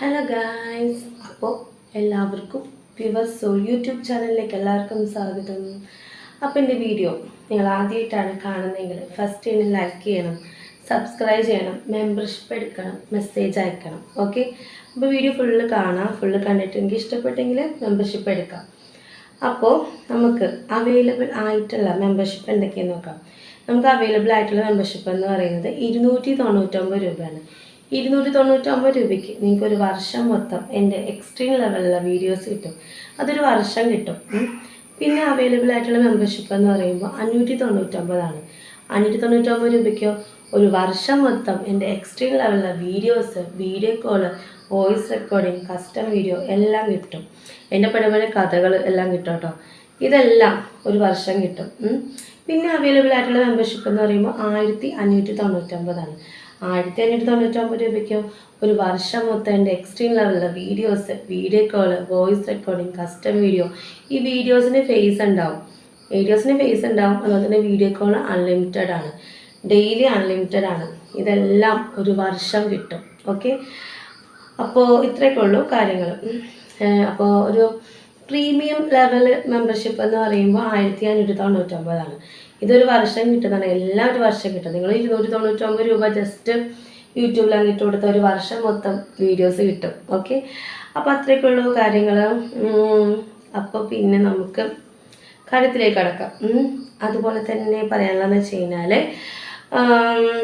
Hello guys അപ്പോൾ എല്ലാവർക്കും pure soul YouTube ചാനലിലേക്ക് എല്ലാവർക്കും സ്വാഗതം. അപ്പോൾ എന്റെ വീഡിയോ നിങ്ങൾ ആദ്യമായിട്ടാണ് കാണുന്നതെങ്കിൽ ഫസ്റ്റ് തന്നെ ലൈക്ക് ചെയ്യണം സബ്സ്ക്രൈബ് ചെയ്യണം മെമ്പർഷിപ്പ് എടുക്കണം മെസ്സേജ് അയക്കണം ഓക്കെ അപ്പോൾ വീഡിയോ ഫുള്ള് കാണാം ഫുള്ള് കണ്ടിട്ട് എനിക്ക് ഇഷ്ടപ്പെട്ടെങ്കിൽ മെമ്പർഷിപ്പ് എടുക്കാം. അപ്പോൾ നമുക്ക് അവൈലബിൾ ആയിട്ടുള്ള മെമ്പർഷിപ്പ് എന്തൊക്കെയാണെന്ന് നോക്കാം. നമുക്ക് അവൈലബിൾ ആയിട്ടുള്ള മെമ്പർഷിപ്പ് എന്ന് പറയുന്നത് ഇരുന്നൂറ്റി തൊണ്ണൂറ്റൊമ്പത് രൂപയാണ്. ഇരുന്നൂറ്റി തൊണ്ണൂറ്റൊമ്പത് രൂപയ്ക്ക് നിങ്ങൾക്ക് ഒരു വർഷം മൊത്തം എന്റെ എക്സ്ട്രീം ലെവലിലുള്ള വീഡിയോസ് കിട്ടും. അതൊരു വർഷം കിട്ടും. പിന്നെ അവൈലബിൾ ആയിട്ടുള്ള മെമ്പർഷിപ്പ് എന്ന് പറയുമ്പോൾ അഞ്ഞൂറ്റി തൊണ്ണൂറ്റൊമ്പതാണ് അഞ്ഞൂറ്റി തൊണ്ണൂറ്റൊമ്പത് രൂപയ്ക്കോ ഒരു വർഷം മൊത്തം എന്റെ എക്സ്ട്രീം ലെവലിലുള്ള videos video call voice recording custom video എല്ലാം കിട്ടും. എന്റെ പഴയ കഥകൾ എല്ലാം കിട്ടും കേട്ടോ. ഇതെല്ലാം ഒരു വർഷം കിട്ടും. പിന്നെ അവൈലബിൾ ആയിട്ടുള്ള മെമ്പർഷിപ്പ് എന്ന് പറയുമ്പോൾ ആയിരത്തി അഞ്ഞൂറ്റി തൊണ്ണൂറ്റൊമ്പതാണ് ആയിരത്തി അഞ്ഞൂറ്റി തൊണ്ണൂറ്റൊമ്പത് രൂപയ്ക്കോ ഒരു വർഷം മൊത്തം എന്റെ extreme ലെവലിലെ videos video call voice recording custom video ഈ വീഡിയോസിന് ഫേസ് ഉണ്ടാവും. വീഡിയോസിന് ഫേസ് ഉണ്ടാവും. അതുപോലെ തന്നെ വീഡിയോ കോൾ അൺലിമിറ്റഡ് ആണ്. ഡെയിലി അൺലിമിറ്റഡ് ആണ്. ഇതെല്ലാം ഒരു വർഷം കിട്ടും. ഓക്കെ അപ്പോൾ ഇത്രയൊക്കെ ഉള്ളൂ കാര്യങ്ങൾ അപ്പോൾ ഒരു പ്രീമിയം ലെവൽ മെമ്പർഷിപ്പ് എന്ന് പറയുമ്പോൾ ആയിരത്തി അഞ്ഞൂറ്റി തൊണ്ണൂറ്റൊമ്പതാണ്. ഇതൊരു വർഷം കിട്ടുന്നതാണ്. എല്ലാം ഒരു വർഷം കിട്ടും. നിങ്ങൾ ഇരുന്നൂറ്റി തൊണ്ണൂറ്റൊമ്പത് രൂപ ജസ്റ്റ് യൂട്യൂബിൽ അങ്ങിട്ട് കൊടുത്ത ഒരു വർഷം മൊത്തം വീഡിയോസ് കിട്ടും. ഓക്കെ അപ്പോൾ അത്രയൊക്കെയുള്ളൂ കാര്യങ്ങൾ അപ്പോൾ പിന്നെ നമുക്ക് കാര്യത്തിലേക്ക് കടക്കാം. അതുപോലെ തന്നെ പറയാനുള്ളതെന്ന് വെച്ച് കഴിഞ്ഞാൽ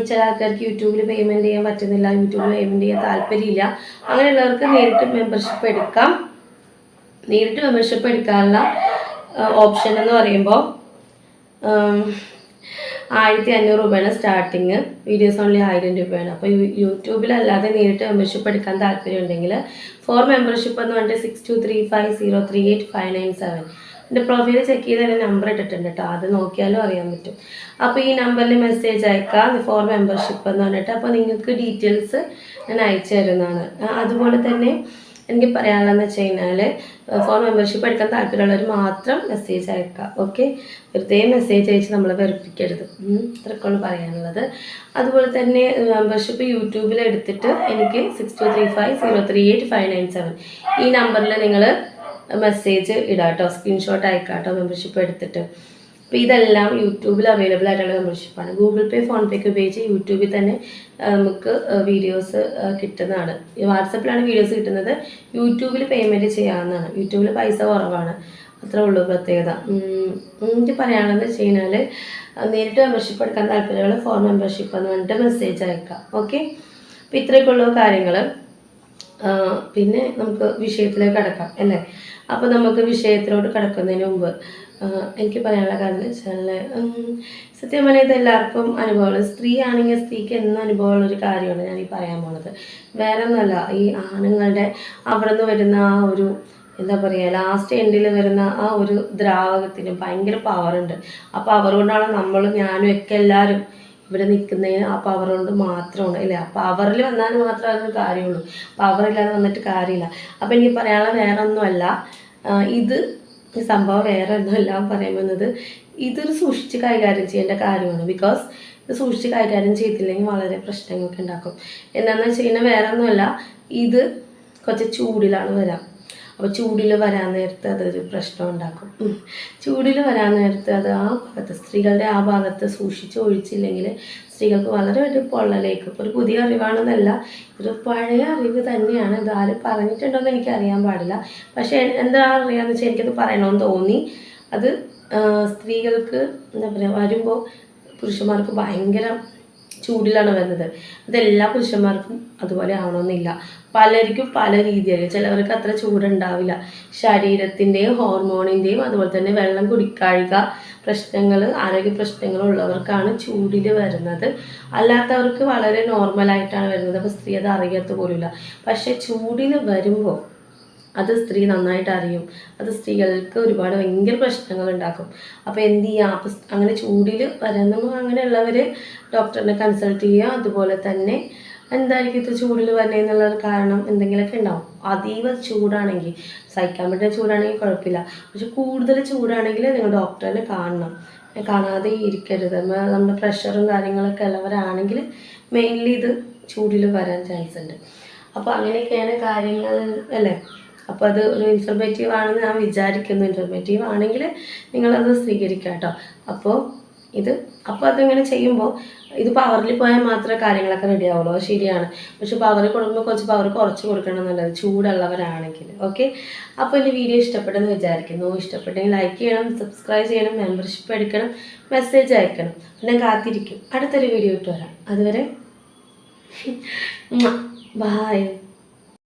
ചില ആൾക്കാർക്ക് യൂട്യൂബിൽ പേയ്മെന്റ് ചെയ്യാൻ പറ്റുന്നില്ല. യൂട്യൂബിൽ പേയ്മെന്റ് ചെയ്യാൻ താല്പര്യമില്ല. അങ്ങനെയുള്ളവർക്ക് നേരിട്ട് മെമ്പർഷിപ്പ് എടുക്കാം. നേരിട്ട് മെമ്പർഷിപ്പ് എടുക്കാനുള്ള ഓപ്ഷൻ എന്ന് പറയുമ്പോൾ ആയിരത്തി അഞ്ഞൂറ് രൂപയാണ് സ്റ്റാർട്ടിങ് വീഡിയോസ് ഓൺലി ആയിരം രൂപയാണ്. അപ്പോൾ യൂട്യൂബിലല്ലാതെ നേരിട്ട് മെമ്പർഷിപ്പ് എടുക്കാൻ താല്പര്യം ഉണ്ടെങ്കിൽ ഫോർ മെമ്പർഷിപ്പ് എന്ന് പറഞ്ഞിട്ട് six two three five zero three eight five nine seven എന്റെ പ്രൊഫൈൽ ചെക്ക് ചെയ്ത് എന്റെ നമ്പർ ഇട്ടിട്ടുണ്ട് കേട്ടോ അത് നോക്കിയാലും അറിയാൻ പറ്റും. അപ്പോൾ ഈ നമ്പറിൽ മെസ്സേജ് അയക്കാം. ഫോർ മെമ്പർഷിപ്പ് എന്ന് പറഞ്ഞിട്ട്. അപ്പോൾ നിങ്ങൾക്ക് ഡീറ്റെയിൽസ് ഞാൻ അയച്ചു തരുന്നതാണ്. അതുപോലെ തന്നെ എനിക്ക് പറയാനുള്ളതെന്ന് വെച്ച് കഴിഞ്ഞാൽ ഫോൺ മെമ്പർഷിപ്പ് എടുക്കാൻ താല്പര്യമുള്ളവർ മാത്രം മെസ്സേജ് അയക്കുക ഓക്കെ വെറുതെ മെസ്സേജ് അയച്ച് നമ്മൾ വെറുപ്പിക്കരുത്. ഉം. ഇത്രയൊക്കെയുള്ളൂ പറയാനുള്ളത്. അതുപോലെ തന്നെ മെമ്പർഷിപ്പ് യൂട്യൂബിൽ എടുത്തിട്ട് എനിക്ക് six two three five zero three eight five nine seven ഈ നമ്പറിൽ നിങ്ങൾ മെസ്സേജ് ഇടാട്ടോ സ്ക്രീൻഷോട്ട് അയക്കാട്ടോ മെമ്പർഷിപ്പ് എടുത്തിട്ട്. അപ്പോൾ ഇതെല്ലാം യൂട്യൂബിൽ അവൈലബിൾ ആയിട്ടുള്ള മെമ്പർഷിപ്പാണ് ഗൂഗിൾ പേ ഫോൺ പേക്ക് ഉപയോഗിച്ച് യൂട്യൂബിൽ തന്നെ നമുക്ക് വീഡിയോസ് കിട്ടുന്നതാണ്. വാട്സപ്പിലാണ് വീഡിയോസ് കിട്ടുന്നത്. യൂട്യൂബിൽ പേയ്മെന്റ് ചെയ്യാവുന്നതാണ്. യൂട്യൂബിൽ പൈസ കുറവാണ്. അത്രേ ഉള്ളൂ പ്രത്യേകത. എനിക്ക് പറയാനുള്ളത് വെച്ച് കഴിഞ്ഞാൽ നേരിട്ട് മെമ്പർഷിപ്പ് എടുക്കാൻ താല്പര്യമുള്ള ഫോൺ മെമ്പർഷിപ്പ് എന്ന് പറഞ്ഞിട്ട് മെസ്സേജ് അയക്കാം. ഓക്കെ അപ്പോൾ ഇത്രയൊക്കെ ഉള്ളൂ കാര്യങ്ങൾ പിന്നെ നമുക്ക് വിഷയത്തിലേക്ക് കടക്കാം അല്ലേ? അപ്പോൾ നമുക്ക് വിഷയത്തിലോട്ട് കടക്കുന്നതിന് മുമ്പ് എനിക്ക് പറയാനുള്ള കാര്യം എന്ന് വെച്ചാൽ സത്യം പറഞ്ഞാൽ എല്ലാവർക്കും അനുഭവമുള്ള സ്ത്രീ ആണെങ്കിൽ സ്ത്രീക്ക് എന്നും അനുഭവമുള്ള ഒരു കാര്യമാണ് ഞാൻ ഈ പറയാൻ പോണത്. വേറെ ഒന്നുമല്ല ഈ ആണുങ്ങളുടെ അവിടെ നിന്ന് വരുന്ന ആ ഒരു എന്താ പറയുക ലാസ്റ്റ് എൻഡിൽ വരുന്ന ആ ഒരു ദ്രാവകത്തിന് ഭയങ്കര പവറുണ്ട് അപ്പോൾ പവർ കൊണ്ടാണ് നമ്മളും ഞാനും ഒക്കെ എല്ലാവരും ഇവിടെ നിൽക്കുന്നതിന് ആ പവർ കൊണ്ട് മാത്രമാണ് അല്ലേ? ആ പവറിൽ വന്നാൽ മാത്രമേ അതിന് കാര്യമുള്ളൂ. പവറില്ലാതെ വന്നിട്ട് കാര്യമില്ല. അപ്പം എനിക്ക് പറയാനുള്ള വേറെ ഒന്നുമല്ല ഇത് സംഭവം വേറെ ഒന്നുമല്ല പറയാൻ വന്നത്. ഇതൊരു സൂക്ഷിച്ച് കൈകാര്യം ചെയ്യേണ്ട കാര്യമാണ്. ബിക്കോസ് ഇത് സൂക്ഷിച്ച് കൈകാര്യം ചെയ്തില്ലെങ്കിൽ വളരെ പ്രശ്നങ്ങളൊക്കെ ഉണ്ടാക്കും. എന്താണെന്ന് വെച്ച് കഴിഞ്ഞാൽ വേറെ ഒന്നുമല്ല ഇത് കുറച്ച് ചൂടിലാണ് വരാം. അപ്പോൾ ചൂടിൽ വരാൻ നേരത്ത് അതൊരു പ്രശ്നം ഉണ്ടാക്കും. ചൂടിൽ വരാൻ നേരത്ത് അത് ആ ഭാഗത്ത് സ്ത്രീകളുടെ ആ ഭാഗത്ത് സൂക്ഷിച്ച് ഒഴിച്ചില്ലെങ്കിൽ സ്ത്രീകൾക്ക് വളരെ ഒരു പൊള്ളലേക്ക്. ഒരു പുതിയ അറിവാണെന്നല്ല ഒരു പഴയ അറിവ് തന്നെയാണ്. ഇത് ആരും പറഞ്ഞിട്ടുണ്ടോ എന്ന് എനിക്ക് അറിയാൻ പാടില്ല. പക്ഷേ എന്താ അറിയാന്ന് വെച്ചാൽ എനിക്കത് പറയണമെന്ന് തോന്നി. അത് സ്ത്രീകൾക്ക് എന്താ പറയുക വരുമ്പോൾ പുരുഷന്മാർക്ക് ഭയങ്കര ചൂടിലാണ് വരുന്നത്. അതെല്ലാ പുരുഷന്മാർക്കും അതുപോലെ ആവണമെന്നില്ല. പലർക്കും പല രീതിയായിരിക്കും ചിലവർക്ക് അത്ര ചൂടുണ്ടാവില്ല. ശരീരത്തിന്റെയും ഹോർമോണിന്റെയും അതുപോലെ തന്നെ വെള്ളം കുടിക്കാഴിക പ്രശ്നങ്ങൾ ആരോഗ്യ പ്രശ്നങ്ങൾ ഉള്ളവർക്കാണ് ചൂടിൽ വരുന്നത്. അല്ലാത്തവർക്ക് വളരെ നോർമലായിട്ടാണ് വരുന്നത്. അപ്പോൾ സ്ത്രീ അത് അറിയാത്ത പോലുമില്ല. പക്ഷേ ചൂടിൽ വരുമ്പോൾ അത് സ്ത്രീ നന്നായിട്ട് അറിയും. അത് സ്ത്രീകൾക്ക് ഒരുപാട് ഭയങ്കര പ്രശ്നങ്ങൾ ഉണ്ടാക്കും. അപ്പോൾ എന്ത് ചെയ്യുക അപ്പം അങ്ങനെ ചൂടിൽ വരുന്ന അങ്ങനെയുള്ളവർ ഡോക്ടറിനെ കൺസൾട്ട് ചെയ്യുക. അതുപോലെ തന്നെ എന്തായിരിക്കും ഇത് ചൂടിൽ വരണേ എന്നുള്ള ഒരു കാരണം എന്തെങ്കിലുമൊക്കെ ഉണ്ടാവും. അതീവ ചൂടാണെങ്കിൽ സഹിക്കാൻ പറ്റുന്ന ചൂടാണെങ്കിൽ കുഴപ്പമില്ല. പക്ഷെ കൂടുതൽ ചൂടാണെങ്കിൽ നിങ്ങൾ ഡോക്ടറിനെ കാണണം. കാണാതെ ഇരിക്കരുത്. നമ്മുടെ പ്രഷറും കാര്യങ്ങളൊക്കെ ഉള്ളവരാണെങ്കിൽ മെയിൻലി ഇത് ചൂടിൽ വരാൻ ചാൻസ് ഉണ്ട്. അപ്പോൾ അങ്ങനെയൊക്കെയാണ് കാര്യങ്ങൾ അല്ലേ? അപ്പോൾ അത് ഒരു ഇൻഫർമേറ്റീവ് ആണെന്ന് ഞാൻ വിചാരിക്കുന്നു. ഇൻഫർമേറ്റീവ് ആണെങ്കിൽ നിങ്ങളത് സ്വീകരിക്കുക കേട്ടോ. അപ്പോൾ ഇത് അപ്പോൾ അതിങ്ങനെ ചെയ്യുമ്പോൾ ഇത് പവറിൽ പോയാൽ മാത്രമേ കാര്യങ്ങളൊക്കെ റെഡി ആവുള്ളൂ. ശരിയാണ്. പക്ഷെ പവറിൽ കൊടുക്കുമ്പോൾ കുറച്ച് പവർ കുറച്ച് കൊടുക്കണം എന്നുള്ളത് ചൂടുള്ളവരാണെങ്കിൽ ഓക്കെ അപ്പോൾ എന്റെ വീഡിയോ ഇഷ്ടപ്പെട്ടെന്ന് വിചാരിക്കുന്നു. ഇഷ്ടപ്പെട്ടെങ്കിൽ ലൈക്ക് ചെയ്യണം സബ്സ്ക്രൈബ് ചെയ്യണം മെമ്പർഷിപ്പ് എടുക്കണം മെസ്സേജ് അയക്കണം. പിന്നെ കാത്തിരിക്കും. അടുത്തൊരു വീഡിയോ ഇട്ട് വരാം. അതുവരെ ബായ്